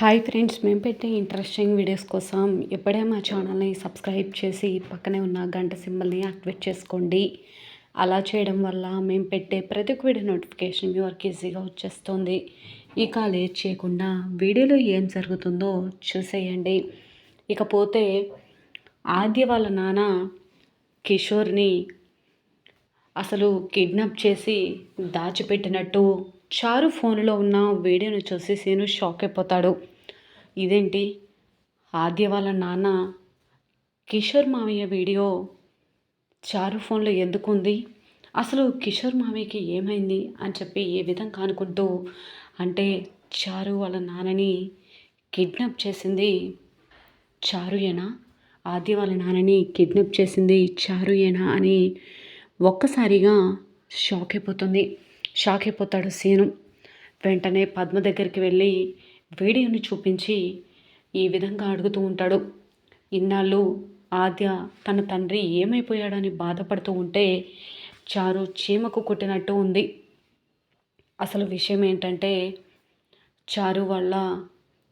Hi friends మేము పెట్టే interesting videos కోసం ఇప్పుడే మా ఛానల్ని సబ్స్క్రైబ్ చేసి పక్కనే ఉన్న గంట సింబల్ని యాక్టివేట్ చేసుకోండి. అలా చేయడం వల్ల మేము పెట్టే ప్రతి ఒక్క వీడియో నోటిఫికేషన్ మీ వరకు ఈజీగా వచ్చేస్తుంది. ఇక లేట్ చేయకుండా వీడియోలో ఏం జరుగుతుందో చూసేయండి. ఇకపోతే ఆద్య వాళ్ళ నాన్న కిషోర్ని అసలు కిడ్నాప్ చేసి దాచిపెట్టినట్టు చారు ఫోన్లో ఉన్న వీడియోను చూసి సీను షాక్ అయిపోతాడు. ఇదేంటి? ఆద్య వాళ్ళ నాన్న కిషోర్ మామయ్య వీడియో చారు ఫోన్లో ఎందుకుంది అసలు కిషోర్ మామయ్యకి ఏమైంది అని చెప్పి ఏ విధంగా అనుకుంటూ అంటే చారు వాళ్ళ నాన్నని కిడ్నాప్ చేసింది చారుయేనా? ఆద్య వాళ్ళ నాన్నని కిడ్నాప్ చేసింది చారుయేనా అని ఒక్కసారిగా షాక్ అయిపోతుంది. షాక్ అయిపోతాడు సీను. వెంటనే పద్మ దగ్గరికి వెళ్ళి వీడియోని చూపించి ఈ విధంగా అడుగుతూ ఉంటాడు. ఇన్నాళ్ళు ఆద్య తన తండ్రి ఏమైపోయాడని బాధపడుతూ ఉంటే చారు చీమకు కొట్టినట్టు ఉంది. అసలు విషయం ఏంటంటే చారు వల్ల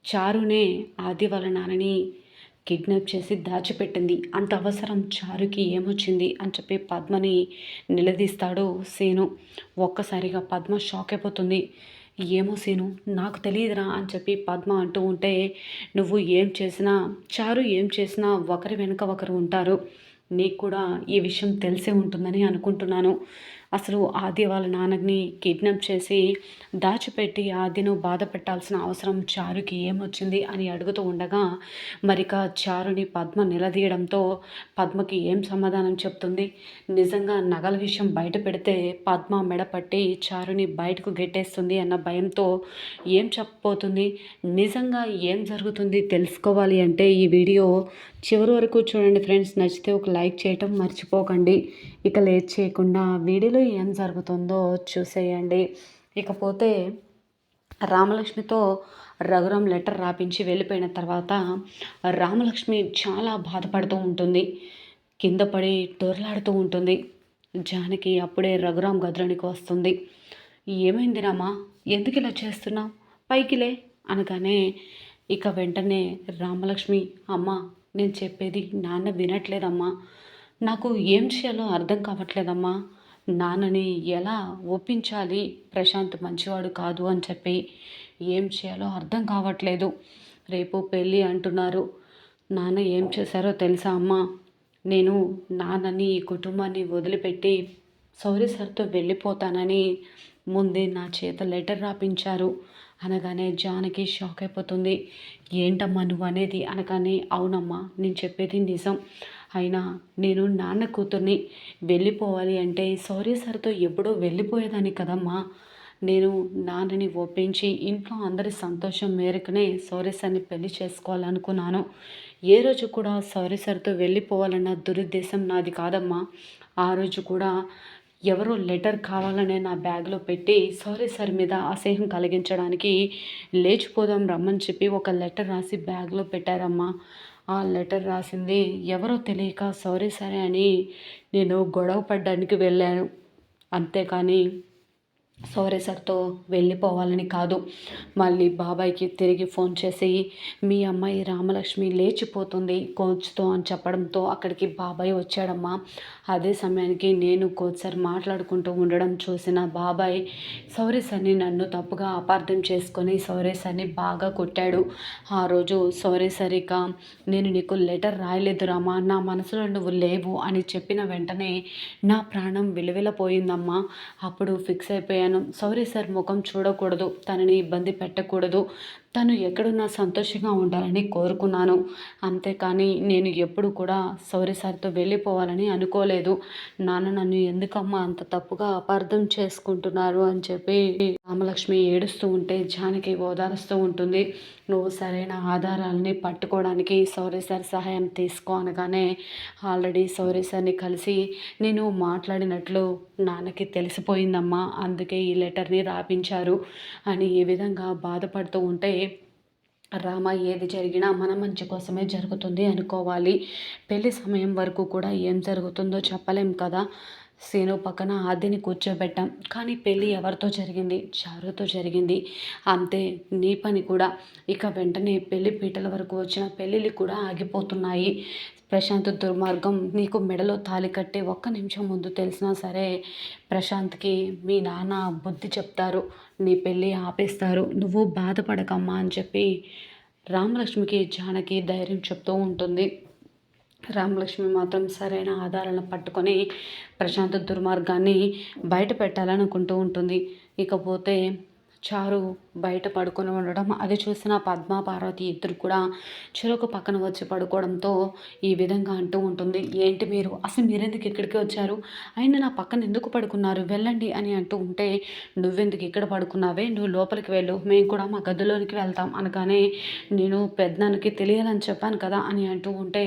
చారునే ఆది వాళ్ళ నాన్నని కిడ్నాప్ చేసి దాచిపెట్టింది. అంత అవసరం చారుకి ఏమొచ్చింది అని చెప్పి పద్మని నిలదీస్తాడు సీను. ఒక్కసారిగా పద్మ షాక్ అయిపోతుంది. ఏమో సీను నాకు తెలియదురా అని చెప్పి పద్మ అంటూ ఉంటే నువ్వు ఏం చేసినా చారు ఏం చేసినా ఒకరి వెనుక ఒకరు ఉంటారు. నీకు కూడా ఈ విషయం తెలిసే ఉంటుందని అనుకుంటున్నాను. అసలు ఆది వాళ్ళ నాన్నని కిడ్నాప్ చేసి దాచిపెట్టి ఆదిను బాధ పెట్టాల్సిన అవసరం చారుకి ఏమొచ్చింది అని అడుగుతూ ఉండగా మరిక చారుని పద్మ నిలదీయడంతో పద్మకి ఏం సమాధానం చెప్తుంది? నిజంగా నగల విషయం బయట పెడితే పద్మ మెడపట్టి చారుని బయటకు గెట్టేస్తుంది అన్న భయంతో ఏం చెప్పబోతుంది? నిజంగా ఏం జరుగుతుంది తెలుసుకోవాలి అంటే ఈ వీడియో చివరి వరకు చూడండి ఫ్రెండ్స్. నచ్చితే ఒక లైక్ చేయటం మర్చిపోకండి. ఇక లేట్ చేయకుండా వీడియోలో ఏం జరుగుతుందో చూసేయండి. ఇకపోతే రామలక్ష్మితో రఘురాం లెటర్ రాపించి వెళ్ళిపోయిన తర్వాత రామలక్ష్మి చాలా బాధపడుతూ ఉంటుంది. కింద పడి దొరలాడుతూ ఉంటుంది. జానకి అప్పుడే రఘురాం గదిలోనికి వస్తుంది. ఏమైంది రామా? ఎందుకు ఇలా చేస్తున్నావు? పైకిలే అనగానే ఇక వెంటనే రామలక్ష్మి అమ్మ నేను చెప్పేది నాన్న వినట్లేదమ్మా. నాకు ఏం చేయాలో అర్థం కావట్లేదమ్మా. నాన్నని ఎలా ఒప్పించాలి? ప్రశాంత్ మంచివాడు కాదు అని చెప్పి ఏం చేయాలో అర్థం కావట్లేదు. రేపు పెళ్ళి అంటున్నారు. నాన్న ఏం చేశారో తెలుసా అమ్మా? నేను నాన్నని ఈ కుటుంబాన్ని వదిలిపెట్టి సౌరి సార్తో వెళ్ళిపోతానని ముందే నా చేత లెటర్ రాపించారు. అనగానే జానకి షాక్ అయిపోతుంది. ఏంటమ్మా నువ్వు అనేది? అనగానే అవునమ్మా నేను చెప్పేది నిజం. అయినా నేను నాన్న కూతుర్ని వెళ్ళిపోవాలి అంటే సారీ సార్తో ఎప్పుడో వెళ్ళిపోయేదాన్ని కదమ్మా. నేను నాన్నని ఒప్పించి ఇంట్లో అందరి సంతోషం మేరకునే సారీ సార్ని పెళ్ళి చేసుకోవాలనుకున్నాను. ఏ రోజు కూడా సారీ సార్తో వెళ్ళిపోవాలన్న దురుద్దేశం నాది కాదమ్మా. ఆ రోజు కూడా ఎవరో లెటర్ కావాలనే నా బ్యాగ్లో పెట్టి సారీ సార్ మీద అసహ్యం కలిగించడానికి లేచిపోదాం రమ్మని చెప్పి ఒక లెటర్ రాసి బ్యాగ్లో పెట్టారమ్మా. ఆ లెటర్ రాసింది ఎవరో తెలియక సారీ సరే అని నేను గొడవ పడ్డానికి వెళ్ళాను. అంతేకాని సారీ సార్తో వెళ్ళిపోవాలని కాదు. మళ్ళీ బాబాయ్కి తిరిగి ఫోన్ చేసి మీ అమ్మాయి రామలక్ష్మి లేచిపోతుంది కోచ్తో అని చెప్పడంతో అక్కడికి బాబాయ్ వచ్చాడమ్మా. అదే సమయానికి నేను కోచ్ సార్ మాట్లాడుకుంటూ ఉండడం చూసిన బాబాయ్ సౌరే సార్ని నన్ను తప్పుగా అపార్థం చేసుకొని సౌరే సార్ని బాగా కొట్టాడు. ఆ రోజు సౌరే ఇక నేను నీకు లెటర్ రాయలేదు రామా నా మనసులో నువ్వు లేవు అని చెప్పిన వెంటనే నా ప్రాణం విలువెలపోయిందమ్మా. అప్పుడు ఫిక్స్ అయిపోయాను. చెప్పాను సారీ సార్ ముఖం చూడకూడదు. తనని ఇబ్బంది పెట్టకూడదు. తను ఎక్కడున్నా సంతోషంగా ఉండాలని కోరుకున్నాను. అంతేకాని నేను ఎప్పుడు కూడా సౌరి సార్తో వెళ్ళిపోవాలని అనుకోలేదు. నాన్న నన్ను ఎందుకమ్మా అంత తప్పుగా అపార్థం చేసుకుంటున్నారు అని చెప్పి రామలక్ష్మి ఏడుస్తూ ఉంటే జానకి ఓదారుస్తూ ఉంటుంది. నువ్వు సరైన ఆధారాలని పట్టుకోవడానికి సౌరి సార్ సహాయం తీసుకో అనగానే ఆల్రెడీ సౌరి సార్ని కలిసి నేను మాట్లాడినట్లు నాన్నకి తెలిసిపోయిందమ్మా అందుకే ఈ లెటర్ని రాపించారు అని ఈ విధంగా బాధపడుతూ ఉంటే రామ ఏది జరిగినా మన మంచి కోసమే జరుగుతుంది అనుకోవాలి. పెళ్ళి సమయం వరకు కూడా ఏం జరుగుతుందో చెప్పలేం కదా. సీను పక్కన ఆదిని కూర్చోబెట్టాం. కానీ పెళ్ళి ఎవరితో జరిగింది? చారుతో జరిగింది. అంతే నీ పని కూడా. ఇక వెంటనే పెళ్ళి పీటల వరకు వచ్చిన పెళ్ళిళ్ళు కూడా ఆగిపోతున్నాయి. ప్రశాంత్ దుర్మార్గం నీకు మెడలో తాలి కట్టి ఒక్క నిమిషం ముందు తెలిసినా సరే ప్రశాంత్కి మీ నాన్న బుద్ధి చెప్తారు నీ పెళ్ళి ఆపేస్తారు నువ్వు బాధపడకమ్మా అని చెప్పి రామలక్ష్మికి జానకి ధైర్యం చెప్తూ ఉంటుంది. రామలక్ష్మి మాత్రం సరైన ఆధారాలను పట్టుకొని ప్రశాంత్ దుర్మార్గాన్ని బయట పెట్టాలనుకుంటూ ఉంటుంది. ఇకపోతే చారు బయట పడుకొని ఉండడం అది చూసిన పద్మ పార్వతి ఇద్దరు కూడా చెరుకు పక్కన వచ్చి పడుకోవడంతో ఈ విధంగా అంటూ ఉంటుంది. ఏంటి మీరు? అసలు మీరెందుకు ఇక్కడికి వచ్చారు? అయినా నా పక్కన ఎందుకు పడుకున్నారు? వెళ్ళండి అని అంటూ ఉంటే నువ్వెందుకు ఇక్కడ పడుకున్నావే? నువ్వు లోపలికి వెళ్ళు. మేము కూడా మా గదిలోనికి వెళ్తాం అనగానే నేను పెద్దనానికి తెలియాలని చెప్పాను కదా అని అంటూ ఉంటే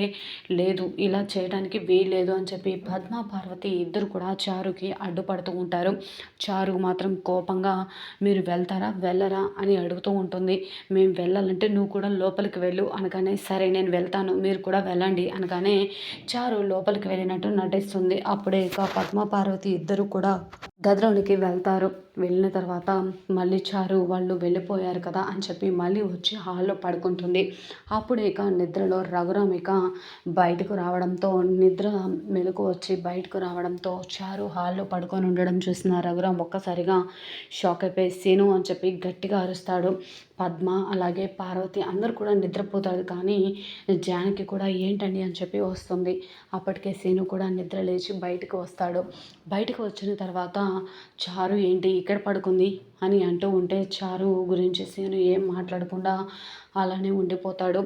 లేదు ఇలా చేయడానికి వీల్లేదు అని చెప్పి పద్మ పార్వతి ఇద్దరు కూడా చారుకి అడ్డుపడుతూ ఉంటారు. చారు మాత్రం కోపంగా మీరు వెళ్తారా? వెళ్ళరా? అని అడుగుతూ ఉంటుంది. మేము వెళ్ళాలంటే నువ్వు కూడా లోపలికి వెళ్ళు అనగానే సరే నేను వెళ్తాను మీరు కూడా వెళ్ళండి అనగానే చారు లోపలికి వెళ్ళినట్టు నటిస్తుంది. అప్పుడే ఇక పద్మ పార్వతి ఇద్దరు కూడా గదిలోనికి వెళ్తారు. వెళ్ళిన తర్వాత మళ్ళీ చారు వాళ్ళు వెళ్ళిపోయారు కదా అని చెప్పి మళ్ళీ వచ్చి హాల్లో పడుకుంటుంది. అప్పుడు ఇక నిద్రలో రఘురామ్ ఇక బయటకు రావడంతో నిద్ర మెలకు వచ్చి బయటకు రావడంతో చారు హాల్లో పడుకొని ఉండడం చూసిన రఘురామ్ ఒక్కసారిగా షాక్ అయిపోయి సీను అని చెప్పి గట్టిగా అరుస్తాడు. పద్మ అలాగే పార్వతి అందరు కూడా నిద్రపోతారు. కానీ జానకి కూడా ఏంటండి అని చెప్పి వస్తుంది. అప్పటికే సీను కూడా నిద్ర లేచి బయటకు వస్తాడు. బయటకు వచ్చిన తర్వాత చారు ఏంటి? ఇక్కడ పడుకుంది? అని అంటూ ఉంటే చారు గురించి సీను ఏం మాట్లాడకుండా అలానే ఉండిపోతాడు.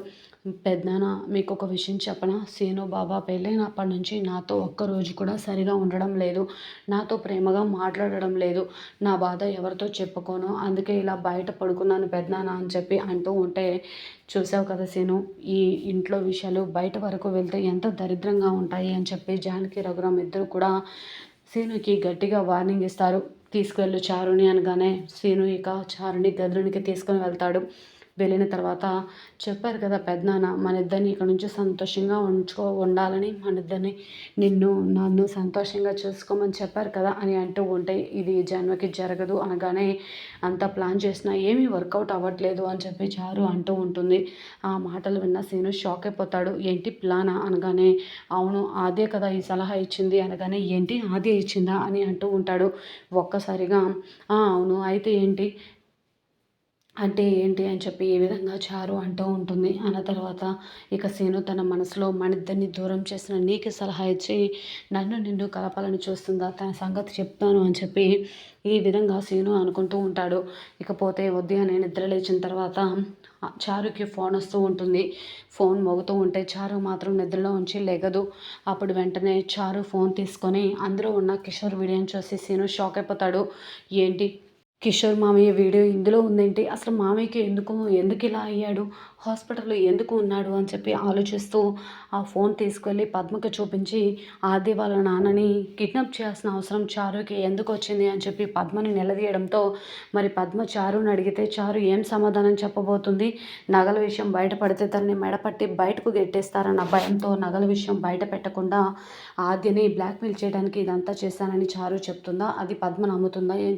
పెద్దనా మీకు ఒక విషయం చెప్పనా? సీను బాబా పెళ్ళైనప్పటి నుంచి నాతో ఒక్కరోజు కూడా సరిగా ఉండడం లేదు. నాతో ప్రేమగా మాట్లాడడం లేదు. నా బాధ ఎవరితో చెప్పుకోను? అందుకే ఇలా బయట పడుకున్నాను పెద్దనాన్న అని చెప్పి అంటూ ఉంటే చూసావు కదా సీను ఈ ఇంట్లో విషయాలు బయట వరకు వెళ్తే ఎంత దరిద్రంగా ఉంటాయి అని చెప్పి జానకి రఘురామ్ ఇద్దరు కూడా సీనుకి గట్టిగా వార్నింగ్ ఇస్తారు. తీసుకువెళ్ళు చారుని అనగానే సీను ఇక చారుని గదురునికి తీసుకొని వెళ్తాడు. వెళ్ళిన తర్వాత చెప్పారు కదా పెద్దనాన్న మన ఇద్దరిని ఇక్కడ నుంచి సంతోషంగా ఉంచుకో ఉండాలని మన ఇద్దరిని నిన్ను నన్ను సంతోషంగా చూసుకోమని చెప్పారు కదా అని అంటూ ఉంటే ఇది జన్మకి జరగదు అనగానే అంత ప్లాన్ చేసినా ఏమీ వర్కౌట్ అవ్వట్లేదు అని చెప్పి చారు అంటూ ఉంటుంది. ఆ మాటలు విన్న సీను షాక్ అయిపోతాడు. ఏంటి ప్లానా అనగానే అవును ఆదే కదా ఈ సలహా ఇచ్చింది అనగానే ఏంటి ఆదే ఇచ్చిందా అని అంటూ ఉంటాడు ఒక్కసారిగా. అవును అయితే ఏంటి? అంటే ఏంటి అని చెప్పి ఏ విధంగా చారు అంటూ ఉంటుంది. అన్న తర్వాత ఇక సీను తన మనసులో మనిద్దరిని దూరం చేసిన నీకు సలహా ఇచ్చి నన్ను నిన్ను కలపాలని చూస్తుందా? తన సంగతి చెప్తాను అని చెప్పి ఈ విధంగా సీను అనుకుంటూ ఉంటాడు. ఇకపోతే ఉదయాన్నే నిద్ర లేచిన తర్వాత చారుకి ఫోన్ వస్తూ ఉంటుంది. ఫోన్ మోగుతూ ఉంటే చారు మాత్రం నిద్రలో ఉంచి లెగదు. అప్పుడు వెంటనే చారు ఫోన్ తీసుకొని అందులో ఉన్న కిషోర్ వీడియోని చూసి సీను షాక్ అయిపోతాడు. ఏంటి? కిషోర్ మామయ్య వీడియో ఇందులో ఉందేంటి? అసలు మామయ్యకి ఎందుకు ఎందుకు ఇలా అయ్యాడు? హాస్పిటల్లో ఎందుకు ఉన్నాడు? అని చెప్పి ఆలోచిస్తూ ఆ ఫోన్ తీసుకెళ్ళి పద్మకి చూపించి ఆది వాళ్ళ నాన్నని కిడ్నాప్ చేయాల్సిన అవసరం చారుకి ఎందుకు వచ్చింది? అని చెప్పి పద్మని నిలదీయడంతో మరి పద్మ చారుని అడిగితే చారు ఏం సమాధానం చెప్పబోతుంది? నగల విషయం బయటపడితే తనని మెడపట్టి బయటకు గెట్టేస్తారన్న భయంతో నగల విషయం బయట పెట్టకుండా ఆద్యని బ్లాక్మెయిల్ చేయడానికి ఇదంతా చేశానని చారు చెప్తుందా? అది పద్మ నమ్ముతుందా? ఏం